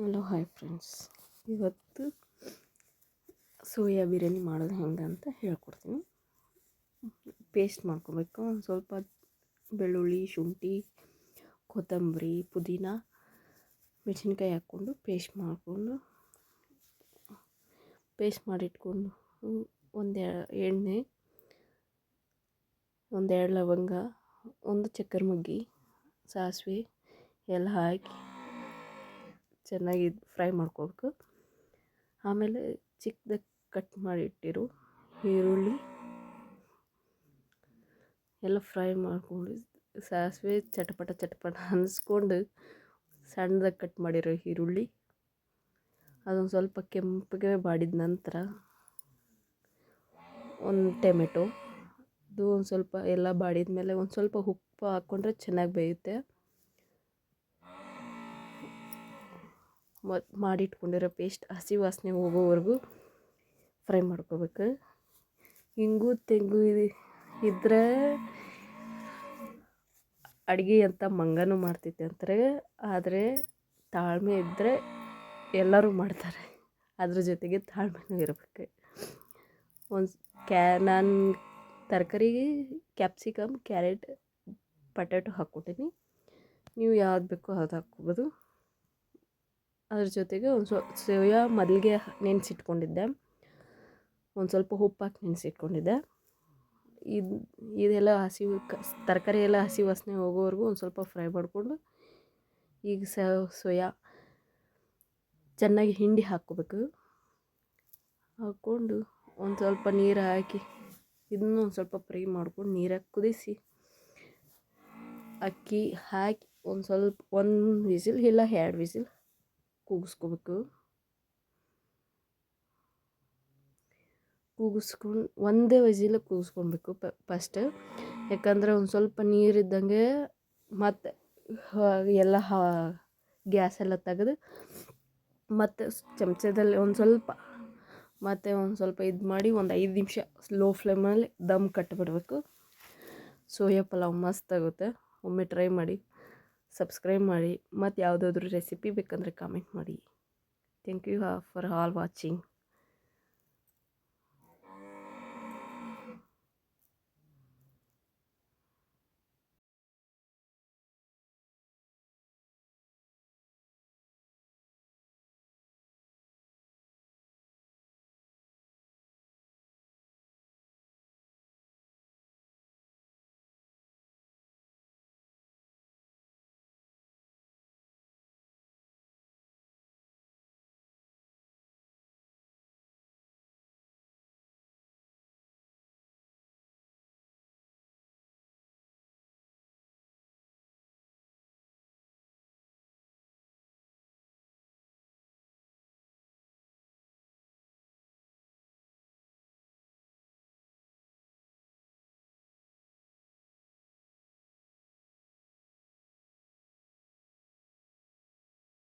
Hello, hi friends. ಇವತ್ತು soya biryani ಮಾಡೋದು ಹೆಂಗೆ ಅಂತ ಹೇಳ್ಕೊಡ್ತೀನಿ. ಪೇಸ್ಟ್ ಮಾಡ್ಕೊಬೇಕು. ಒಂದು ಸ್ವಲ್ಪ ಬೆಳ್ಳುಳ್ಳಿ, ಶುಂಠಿ, ಕೊತ್ತಂಬರಿ, ಪುದೀನ, ಮೆಣಸಿನ್ಕಾಯಿ ಹಾಕ್ಕೊಂಡು ಪೇಸ್ಟ್ ಮಾಡಿಕೊಂಡು ಪೇಸ್ಟ್ ಮಾಡಿಟ್ಕೊಂಡು ಒಂದು ಎಣ್ಣೆ ಒಂದೆರಡು ಲವಂಗ, ಒಂದು ಚಕ್ಕರ್ ಮಗ್ಗಿ, ಸಾಸಿವೆ ಎಲ್ಲ ಹಾಕಿ ಚೆನ್ನಾಗಿ ಫ್ರೈ ಮಾಡ್ಕೋಬೇಕು ಆಮೇಲೆ ಚಿಕ್ಕದಾಗಿ ಕಟ್ ಮಾಡಿ ಇಟ್ಟಿರು ಈರುಳ್ಳಿ. ಎಲ್ಲ ಫ್ರೈ ಮಾಡ್ಕೊಂಡು ಸಾಸಿವೆ ಚಟಪಟ ಚಟಪಟ ಅನ್ನಿಸ್ಕೊಂಡು ಸಣ್ಣದಾಗಿ ಕಟ್ ಮಾಡಿರೋ ಈರುಳ್ಳಿ. ಅದೊಂದು ಸ್ವಲ್ಪ ಕೆಂಪಗೆ ಬಾಡಿದ ನಂತರ ಒಂದು ಟೊಮೆಟೊ. ಅದು ಒಂದು ಸ್ವಲ್ಪ ಎಲ್ಲ ಬಾಡಿದ ಮೇಲೆ ಒಂದು ಸ್ವಲ್ಪ ಉಪ್ಪು ಹಾಕ್ಕೊಂಡ್ರೆ ಚೆನ್ನಾಗಿ ಬೇಯುತ್ತೆ. ಮಾಡಿಟ್ಕೊಂಡಿರೋ ಪೇಸ್ಟ್ ಹಸಿ ವಾಸನೆ ಹೋಗೋವರೆಗೂ ಫ್ರೈ ಮಾಡ್ಕೋಬೇಕು. ಹಿಂಗು ತೆಂಗು ಇದ್ದರೆ ಅಡುಗೆ ಅಂತ ಮಂಗನೂ ಮಾಡ್ತೈತೆ ಅಂತಾರೆ. ಆದರೆ ತಾಳ್ಮೆ ಇದ್ದರೆ ಎಲ್ಲರೂ ಮಾಡ್ತಾರೆ. ಅದ್ರ ಜೊತೆಗೆ ತಾಳ್ಮೆನೂ ಇರಬೇಕು. ಒಂದು ಕ್ಯಾ, ನಾನು ತರಕಾರಿಗೆ ಕ್ಯಾಪ್ಸಿಕಮ್, ಕ್ಯಾರೆಟ್ ಪಟಾಟೊ ಹಾಕ್ಕೊತೀನಿ ನೀವು ಯಾವ್ದು ಬೇಕೋ ಅದು ಹಾಕ್ಕೋಬೋದು. ಅದ್ರ ಜೊತೆಗೆ ಒಂದು ಸ್ವಲ್ಪ ಸೋಯಾ ಮೊದಲಿಗೆ ನೆನೆಸಿಟ್ಕೊಂಡಿದ್ದೆ. ಒಂದು ಸ್ವಲ್ಪ ಉಪ್ಪಾಕಿ ನೆನೆಸಿಟ್ಕೊಂಡಿದ್ದೆ. ಇದು, ಇದೆಲ್ಲ ಹಸಿ ತರಕಾರಿ ಎಲ್ಲ ಹಸಿ ವಾಸನೆ ಹೋಗೋವರೆಗೂ ಒಂದು ಸ್ವಲ್ಪ ಫ್ರೈ ಮಾಡಿಕೊಂಡು ಈಗ ಸೋಯಾ ಚೆನ್ನಾಗಿ ಹಿಂಡಿ ಹಾಕ್ಕೋಬೇಕು. ಹಾಕ್ಕೊಂಡು ಒಂದು ಸ್ವಲ್ಪ ನೀರು ಹಾಕಿ ಇದನ್ನು ಒಂದು ಸ್ವಲ್ಪ ಫ್ರೈ ಮಾಡ್ಕೊಂಡು ನೀರಾಗಿ ಕುದಿಸಿ ಅಕ್ಕಿ ಹಾಕಿ ಒಂದು ಸ್ವಲ್ಪ, ಒಂದು ವಿಸಿಲ್ ಇಲ್ಲ ಎರಡು ವಿಸಿಲ್ ಕೂಗಿಸ್ಕೋಬೇಕು ಕೂಗಿಸ್ಕೊಂಡು ಒಂದೇ ವಜಿಲ ಕೂಗಿಸ್ಕೊಬೇಕು ಫಸ್ಟ್ ಯಾಕಂದ್ರೆ ಒಂದು ಸ್ವಲ್ಪ ನೀರಿದ್ದಂಗೆ ಮತ್ತು ಎಲ್ಲ ಗ್ಯಾಸ್ ಎಲ್ಲ ತೆಗೆದು ಮತ್ತು ಚಮಚದಲ್ಲಿ ಒಂದು ಸ್ವಲ್ಪ, ಮತ್ತೆ ಒಂದು ಸ್ವಲ್ಪ ಇದು ಮಾಡಿ ಒಂದು ಐದು ನಿಮಿಷ ಸ್ಲೋ ಫ್ಲೇಮಲ್ಲಿ ದಮ್ ಕಟ್ಟಿಬಿಡ್ಬೇಕು ಸೋಯಾ ಪಲಾವ್ ಮಸ್ತ್ ಆಗುತ್ತೆ. ಒಮ್ಮೆ ಟ್ರೈ ಮಾಡಿ. ಸಬ್ಸ್ಕ್ರೈಬ್ ಮಾಡಿ ಮತ್ತು ಯಾವುದಾದ್ರೂ ರೆಸಿಪಿ ಬೇಕಂದರೆ ಕಾಮೆಂಟ್ ಮಾಡಿ. Thank you for all watching